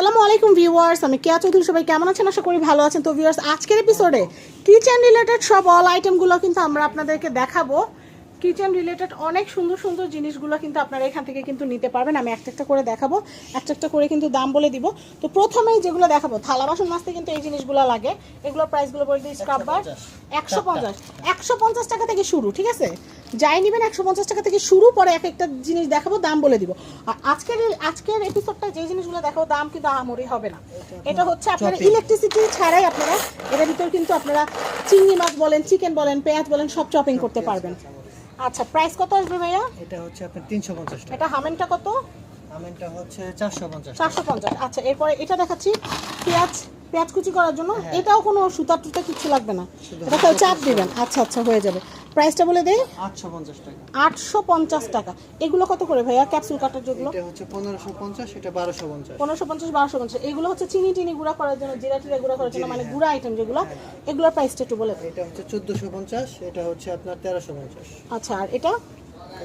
সালামু আলাইকুম ভিউয়ার্স, আমি কেয়া চৌধুরী সবাই কেমন আছেন? আশা করি ভালো আছেন। তো ভিউয়ার্স, আজকের এপিসোডে কিচেন রিলেটেড সব অল আইটেমগুলো কিন্তু আমরা আপনাদেরকে দেখাবো। কিচেন রিলেটেড অনেক সুন্দর সুন্দর জিনিসগুলো কিন্তু আপনারা এখান থেকে কিন্তু নিতে পারবেন। আমি একটা একটা করে দেখাবো। একটা একটা করে কিন্তু দাম বলে দিব। তো প্রথমেই যেগুলো দেখাবো থালা বাসন মাজতে কিন্তু এই জিনিসগুলো লাগে। এগুলো প্রাইসগুলো বলে দিই স্ক্রাবার একশো পঞ্চাশ। একশো পঞ্চাশ টাকা থেকে শুরু ঠিক আছে? যাই নেবেন একশো পঞ্চাশ টাকা থেকে শুরু পরে এক একটা জিনিস দেখাবো দাম বলে দিব। আর আজকের আজকের এপিসোডটা যে জিনিসগুলো দেখাবো দাম কিন্তু আহামরি হবে না। এটা হচ্ছে আপনারা ইলেকট্রিসিটি ছাড়াই আপনারা এর ভিতর কিন্তু আপনারা চিংড়ি মাছ বলেন চিকেন বলেন পেঁয়াজ বলেন সব চপিং করতে পারবেন। আচ্ছা প্রাইস কত আসবে ভাইয়া? এটা হচ্ছে আপনার তিনশো পঞ্চাশ টাকা। এটা হামেনটা কত? হামেনটা হচ্ছে চারশো পঞ্চাশ চারশো পঞ্চাশ। আচ্ছা এরপরে এটা দেখাচ্ছি পেঁয়াজ পেঁয়াজ কুচি করার জন্য। এটাও কোনো সুতা টুতা কিছু লাগবে না। এটা চাপ দিবেন। আচ্ছা আচ্ছা হয়ে যাবে। প্রাইসটা বলে দেই আটশো পঞ্চাশ টাকা। আটশো পঞ্চাশ টাকা। এগুলো কত করে ভাইয়া? ক্যাপসুল কাটার জন্য এটা হচ্ছে পনেরোশো পঞ্চাশ এটা বারোশো পঞ্চাশ। পনেরোশো পঞ্চাশ বারোশো পঞ্চাশ। এগুলো হচ্ছে চিনি টিনি গুঁড়া করার জন্য জিরা টিরা গুঁড়া করার জন্য মানে গুঁড়া আইটেম যেগুলো এগুলোর প্রাইসটা একটু বলে দেন এটা হচ্ছে চোদ্দোশো পঞ্চাশ এটা হচ্ছে আপনার তেরোশো পঞ্চাশ। আচ্ছা আর এটা?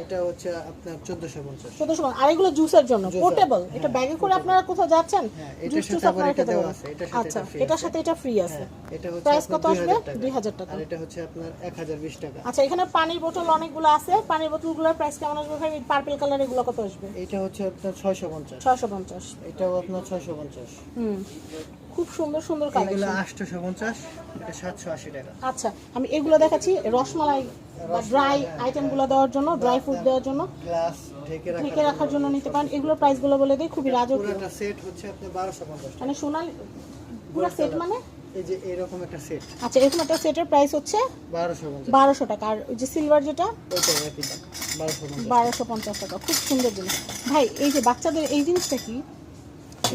এটা হচ্ছে আপনার চোদ্দোশো পঞ্চাশ। চোদ্দশো আর এগুলো জুসের জন্য। পোর্টেবল এটা ব্যাগে করে আপনারা কোথাও যাচ্ছেন হ্যাঁ, জুস আবার আপনারা খেতে পারবেন আছে, আচ্ছা এটা এটার সাথে এটা ফ্রি আছে। হ্যাঁ, এটা হচ্ছে প্রাইস কত আসবে? 2000 দুই হাজার টাকা। আর এটা হচ্ছে আপনার এক হাজার বিশ টাকা। আচ্ছা এখানে পানির বোতল অনেকগুলো আছে। পানির বোতলগুলোর প্রাইস কেমন আসবে ভাই? পার্পল কালার এগুলো কত আসবে? এটা হচ্ছে আপনার ছয়শো পঞ্চাশ। ছয়শো পঞ্চাশ। এটাও আপনার ছয়শো পঞ্চাশ। হুম। খুব সুন্দর সুন্দর কালেকশন আটশোশো পঞ্চাশ এটা সাতশো আশি টাকা। আচ্ছা আমি এগুলো দেখাচ্ছি রসমালাই বা ড্রাই আইটেমগুলো দেওয়ার জন্য ড্রাই ফ্রুট দেওয়ার জন্য। গ্লাস ঢেকে রাখার জন্য নিতে পারেন। এগুলোর প্রাইসগুলো বলে দিই খুবই রাজকীয়। পুরোটা সেট হচ্ছে পঞ্চাশ টাকা। মানে সোনালি পুরো সেট মানে? এই যে এরকম একটা সেট আচ্ছা এরকম একটা সেটের প্রাইস হচ্ছে বারোশো পঞ্চাশ। বারোশো টাকা। আর ওই যে সিলভার যেটা? ওইটা একই দাম বারোশো পঞ্চাশ বারোশো পঞ্চাশ টাকা। খুব সুন্দর জিনিস। ভাই এই যে বাচ্চাদের এই জিনিসটা কি?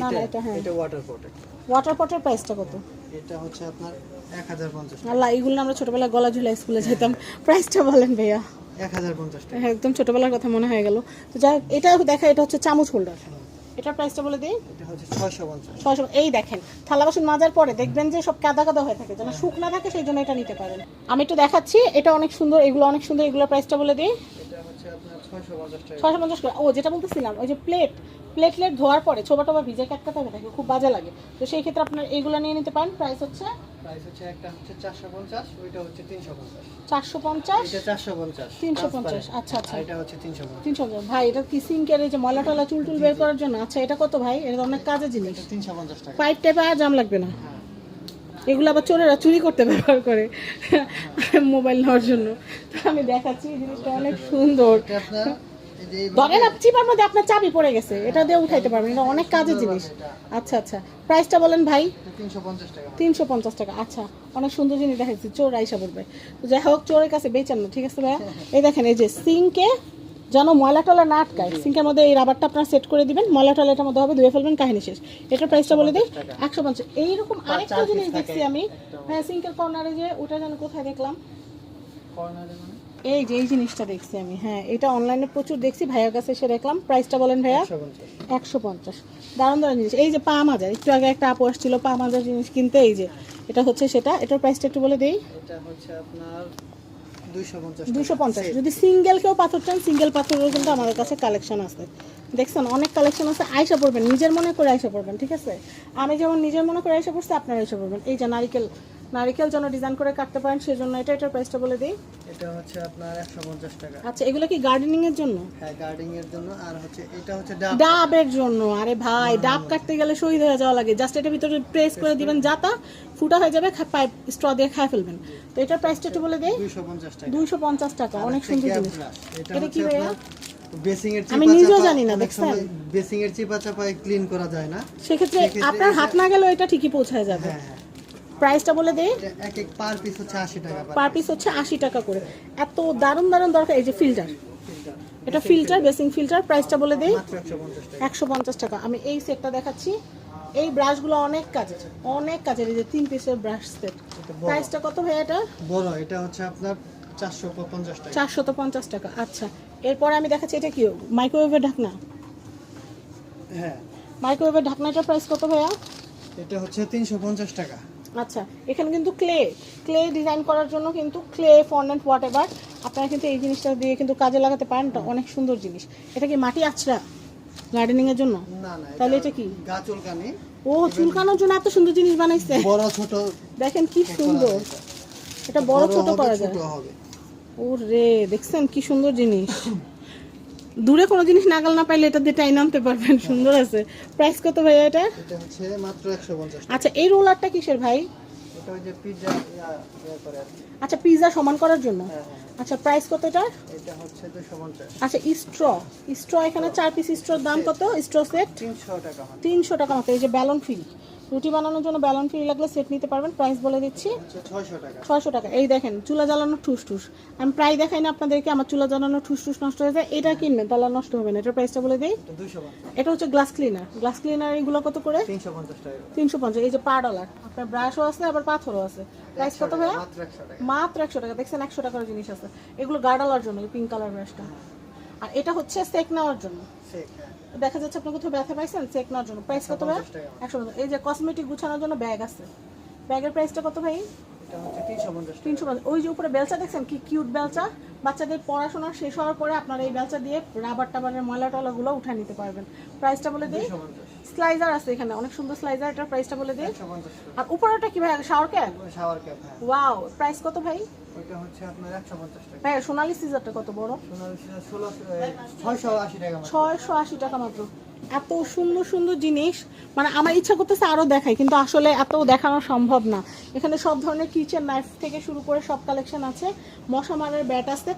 না না এটা হ্যাঁ। এটা ওয়াটার প্রোটেক্ট ওয়াটার পটের প্রাইসটা কত? এটা হচ্ছে আপনার এক হাজার পঞ্চাশ আল্লাহ এইগুলো আমরা ছোটবেলায় গলা ঝুলা স্কুলে যেতাম। প্রাইসটা বলেন ভাইয়া। এক হাজার পঞ্চাশ টাকা। হ্যাঁ, একদম ছোটবেলার কথা মনে হয়ে গেল। তো যাই এটা দেখা এটা হচ্ছে চামচ হোল্ডার এটার প্রাইসটা বলে দিই? এটা হচ্ছে এই দেখেন থালা বাসন মাজার পরে দেখবেন যে সব কাদা কাদা হয়ে থাকে যেন শুকনা থাকে সেই জন্য এটা নিতে পারেন। আমি একটু দেখাচ্ছি এটা অনেক সুন্দর এগুলো অনেক সুন্দর এগুলোর প্রাইসটা বলে দিই। এটা হচ্ছে আপনার ছয়শো পঞ্চাশ টাকা। ও যেটা বলতেছিলাম ওই যে প্লেট প্লেটলেট ধোয়ার পরে ছোবা টোবা ভিজে কাটকাতে হবে থাকে খুব বাজে লাগে। তো সেই ক্ষেত্রে আপনার এইগুলো নিয়ে নিতে পারেন। প্রাইস হচ্ছে? প্রাইস হচ্ছে একটা হচ্ছে চারশো পঞ্চাশ ওইটা হচ্ছে তিনশো পঞ্চাশ। চারশো পঞ্চাশ? এটা চারশো পঞ্চাশ 350 আচ্ছা, আচ্ছা। এটা হচ্ছে তিনশো পঞ্চাশ। তিনশো পঞ্চাশ। ভাই এটা কি সিঙ্কের এই যে ময়লা টলা চুল টুল বের করার জন্য? আচ্ছা এটা কত ভাই? এটা তো অনেক কাজের জিনিস। এটা তিনশো পঞ্চাশ টাকা। পাইপ টাইপে আর জাম লাগবে না। এগুলো আবার চোরেরা চুরি করতে ব্যবহার করে। মোবাইল নেওয়ার জন্য। তো আমি দেখাচ্ছি জিনিসটা অনেক সুন্দর। ধরেন আপনি চিপার মধ্যে আপনার চাবি পড়ে গেছে এটা দিয়ে উঠাইতে পারবেন এটা অনেক কাজের জিনিস। আচ্ছা আচ্ছা। প্রাইসটা বলেন ভাই। তিনশো পঞ্চাশ টাকা। আচ্ছা অনেক সুন্দর জিনিস দেখাচ্ছি চোর আইসা তো যাই হোক চোরের কাছে বেচান না ঠিক আছে ভাইয়া? এই দেখেন এই যে সিঙ্কে যেন ময়লা টলা না আটকায় সিঙ্কের মধ্যে এই রাবারটা আপনার সেট করে দিবেন ময়লা টলা এটার মধ্যে হবে ধুয়ে ফেলবেন কাহিনী শেষ। এটার প্রাইসটা বলে দিই একশো পঞ্চাশ। এইরকম আরেকটা জিনিস দেখছি আমি। হ্যাঁ সিঙ্কের কর্নারে যে ওটা যেন কোথায় দেখলাম? এই যে এই জিনিসটা দেখছি আমি হ্যাঁ এটা অনলাইনে প্রচুর দেখছি ভাইয়ার কাছে এসে দেখলাম প্রাইসটা বলেন ভাইয়া? একশো পঞ্চাশ। দারুণ দারুণ জিনিস। এই যে পা মাজার একটু আগে একটা আপু আসছিল পা মাজার জিনিস কিনতে এই যে এটা হচ্ছে সেটা এটার প্রাইসটা একটু বলে দিই। এটা হচ্ছে আপনার দুইশো পঞ্চাশ দুশো পঞ্চাশ। যদি সিঙ্গেল কেউ পাথর চান সিঙ্গেল পাথরেরও কিন্তু আমাদের কাছে কালেকশন আছে। দেখছেন অনেক কালেকশন আছে আয়সা পড়বেন নিজের মনে করে আয়সা পড়বেন ঠিক আছে? আমি যেমন নিজের মনে করে আয়সা পড়ছি আপনারা আয়সা পড়বেন এই যে নারিকেল নারিকেল যেন ডিজাইন করে কাটতে পারেন সেজন্য এটা এটার প্রাইসটা বলে দিই। এটা হচ্ছে আপনার একশো পঞ্চাশ টাকা। আচ্ছা এগুলো কি গার্ডেনিং এর জন্য? হ্যাঁ গার্ডিং এর জন্য আর হচ্ছে এটা হচ্ছে ডাব। ডাবের জন্য আরে ভাই ডাব কাটতে গেলে শহীদ হয়ে যাওয়া লাগে। জাস্ট এটার ভিতরে প্রেস করে দিবেন যাতা ফুটা হয়ে যাবে পাইপ স্ট্র দিয়ে খায় ফেলবেন। তো এটার প্রাইসটা একটু বলে দেই। দুইশো পঞ্চাশ টাকা। দুইশো পঞ্চাশ টাকা অনেক সুন্দর জিনিস। এটা এটা কি ভাইয়া? আপনার বেসিং এর আমি নিজেও জানি না, দেখছেন? বেসিং এর চিপা চাপায় ক্লিন করা যায় না। সেক্ষেত্রে সেক্ষেত্রে আপনার হাত না গেলেও এটা ঠিকই পৌঁছায় যাবে। হ্যাঁ হ্যাঁ। প্রাইসটা বলে দেই এক এক পার পিস হচ্ছে আশি টাকা পার পিস হচ্ছে আশি টাকা করে। এত দারুণ দারুণ দরকার। এই যে ফিল্টার এটা ফিল্টার বেসিং ফিল্টার প্রাইসটা বলে দেই মাত্র একশো পঞ্চাশ টাকা। আমি এই সেটটা দেখাচ্ছি। এই ব্রাশগুলো অনেক কাজের অনেক কাজের এই যে তিন পিসের ব্রাশ সেট প্রাইসটা কত ভাই এটা বড়। এটা হচ্ছে আপনার চারশো পঞ্চাশ টাকা। চারশত পঞ্চাশ টাকা। আচ্ছা। এরপরে আমি দেখাচ্ছি এটা কি? মাইক্রোওয়েভের ঢাকনা? হ্যাঁ। মাইক্রোওয়েভের ঢাকনাটার প্রাইস কত ভাইয়া? এটা হচ্ছে তিনশো পঞ্চাশ টাকা। আচ্ছা এখানে কিন্তু ক্লে ক্লে ডিজাইন করার জন্য কিন্তু ক্লে ফন্ডেন্ট হোয়াট এভার আপনারা কিন্তু এই জিনিসটা দিয়ে কিন্তু কাজে লাগাতে পারেন অনেক সুন্দর জিনিস। এটা কি মাটি আছড়া গার্ডেনিং এর জন্য? না না তাহলে এটা কি? ও চুলকানোর জন্য এত সুন্দর জিনিস বানাইছে। বড় ছোট। দেখেন কি সুন্দর। এটা বড় ছোট করা যায়। ছোট হবে। ও রে দেখছেন কি সুন্দর জিনিস। দূরে কোনো জিনিস নাগাল না পাইলে এটা দিয়ে টাইন আনতে পারবেন সুন্দর আছে। প্রাইস কত ভাইয়া এটা? এটা হচ্ছে মাত্র একশো পঞ্চাশ আচ্ছা এই রোলারটা কিসের ভাই? এটা ওই যে পিৎজা ইয়া আচ্ছা পিৎজা সমান করার জন্য? হ্যাঁ হ্যাঁ আচ্ছা প্রাইস কত এটা এটা হচ্ছে দুশো পঞ্চাশ। আচ্ছা স্ট্র স্ট্র এখানে চার পিস স্ট্রর দাম কত? স্ট্র সেট তিনশো টাকা হয় তিনশো টাকা মতো এই যে ব্যালন ফ্রি রুটি বানানোর জন্য ব্যালন ফ্রি লাগলে সেট নিতে পারবেন। প্রাইস বলে দিচ্ছি। ছয়শো টাকা। এই দেখেন চুলা জ্বালানো ঠুস ঠুস আমি প্রায় দেখাই না আপনাদেরকে আমার চুলা জ্বালানো ঠুস ঠুস নষ্ট হয়ে যায়। এটা কিনবেন তাহলে নষ্ট হবে না। এটার প্রাইসটা বলে দিই। এটা হচ্ছে গ্লাস ক্লিনার গ্লাস ক্লিনার এগুলো কত করে? তিনশো পঞ্চাশ এই যে পা ডলার আপনার ব্রাশও আছে আবার পাথরও আছে। প্রাইস কত ভাইয়া? মাত্র একশো টাকা। মাত্র একশো টাকা। দেখছেন একশো টাকার জিনিস আছে। এগুলো গার্ডালার জন্য পিঙ্ক কালার ব্রাশটা আর এটা হচ্ছে সেক নেওয়ার জন্য। হ্যাঁ। দেখা যাচ্ছে আপনি কোথাও ব্যথা পাইছেন চেক নেওয়ার জন্য। প্রাইস কত ভাই? একশো পঞ্চাশ। এই যে কসমেটিক গুছানোর জন্য ব্যাগ আছে। ব্যাগের প্রাইসটা কত ভাই? তিনশো পঞ্চাশ তিনশো পঞ্চাশ। ওই যে উপরে বেলচা দেখছেন? কি কিউট বেলচা। বাচ্চাদের পড়াশোনা শেষ হওয়ার পরে আপনারা এই বেলচা দিয়ে রাবার টাবারের ময়লা টলাগুলো উঠে নিতে পারবেন। প্রাইসটা বলে দিই। স্লাইজার আছে এখানে অনেক সুন্দর স্লাইজার এটার প্রাইসটা বলে দিই। আর উপরেটা কি ভাই শাওয়ার ক্যাপ শাওয়ার ক্যাপ হ্যাঁ। ওয়াও প্রাইস কত ভাই? ওটা হচ্ছে আপনার একশো পঞ্চাশ টাকা। ভাই সোনালি সিজারটা কত বড়? সোনালী সিজার ছয়শো আশি টাকা মাত্র। ছয়শো আশি টাকা মাত্র। এত সুন্দর সুন্দর জিনিস। মানে আমার ইচ্ছা করতেছে আরও দেখাই, কিন্তু আসলে এত দেখানো সম্ভব না। এখানে সব ধরনের কিচেন নাইফ থেকে শুরু করে সব কালেকশন আছে মশা মারার ব্যাট আছে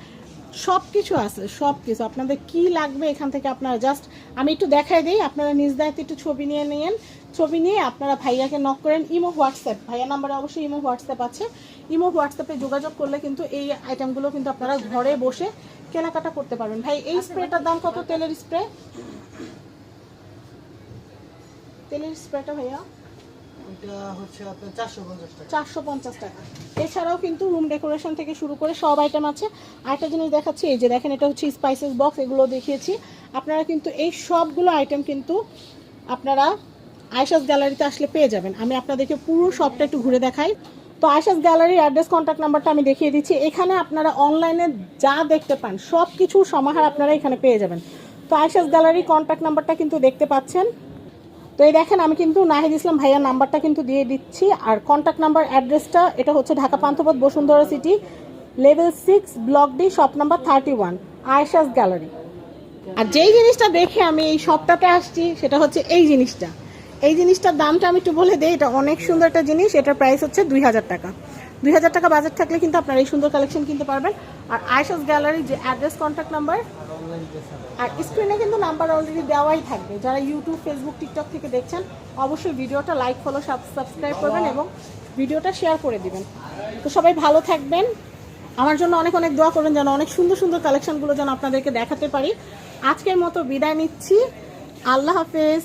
সব কিছু আছে সব কিছু আপনাদের কি লাগবে এখান থেকে আপনারা জাস্ট আমি একটু দেখাই দিই, আপনারা নিজ দায়িত্বে একটু ছবি নিয়ে নিয়েন। ছবি নিয়ে আপনারা ভাইয়াকে নক করেন। ইমো হোয়াটসঅ্যাপ ভাইয়া নাম্বারে অবশ্যই ইমো হোয়াটসঅ্যাপ আছে। ইমো হোয়াটসঅ্যাপে যোগাযোগ করলে কিন্তু এই আইটেমগুলো কিন্তু আপনারা ঘরে বসে কেনাকাটা করতে পারবেন। ভাই, এই স্প্রেটার দাম কত তেলের স্প্রে তেলের স্প্রেটা ভাইয়া? ওইটা হচ্ছে আপনার টাকা। এছাড়াও কিন্তু রুম ডেকোরেশন থেকে শুরু করে সব আইটেম আছে। আরেকটা জিনিস দেখাচ্ছি এই যে দেখেন এটা হচ্ছে স্পাইসেস বক্স এগুলো দেখিয়েছি। আপনারা কিন্তু এই সবগুলো আইটেম কিন্তু আপনারা আয়সাস গ্যালারিতে আসলে পেয়ে যাবেন। আমি আপনাদেরকে পুরো শপটা একটু ঘুরে দেখাই। তো আয়সাস গ্যালারির অ্যাড্রেস কন্ট্যাক্ট নাম্বারটা আমি দেখিয়ে দিচ্ছি। এখানে আপনারা অনলাইনে যা দেখতে পান সব কিছুর সমাহার আপনারা এখানে পেয়ে যাবেন। তো আয়সাস গ্যালারির কন্ট্যাক্ট নাম্বারটা কিন্তু দেখতে পাচ্ছেন। তো এই দেখেন, আমি কিন্তু নাহিদ ইসলাম ভাইয়ার নাম্বারটা কিন্তু দিয়ে দিচ্ছি। আর কন্ট্যাক্ট নাম্বার অ্যাড্রেসটা এটা হচ্ছে Dhaka Panthapath, Bashundhara city level six block D shop number thirty one আয়সাস gallery আর যেই জিনিসটা দেখে আমি এই সপ্তাহতে আসছি, সেটা হচ্ছে এই জিনিসটা। এই জিনিসটার দামটা আমি একটু বলে দিই, এটা অনেক সুন্দর একটা জিনিস, এটার প্রাইস হচ্ছে দুই হাজার টাকা। দুই হাজার টাকা বাজেট থাকলে কিন্তু আপনারা এই সুন্দর কালেকশন কিনতে পারবেন। আর আয়সাস গ্যালারি যে অ্যাড্রেস কন্ট্যাক্ট নাম্বার আর স্ক্রিনে কিন্তু নাম্বার অলরেডি দেওয়াই থাকবে। যারা ইউটিউব ফেসবুক টিকটক থেকে দেখছেন, অবশ্যই ভিডিওটা লাইক ফলো সাবস্ক্রাইব করবেন এবং ভিডিওটা শেয়ার করে দিবেন। তো সবাই ভালো থাকবেন। আমার জন্য অনেক অনেক দোয়া করবেন যেন অনেক সুন্দর সুন্দর কালেকশনগুলো যেন আপনাদেরকে দেখাতে পারি। আজকের মতো বিদায় নিচ্ছি। আল্লাহ হাফেজ।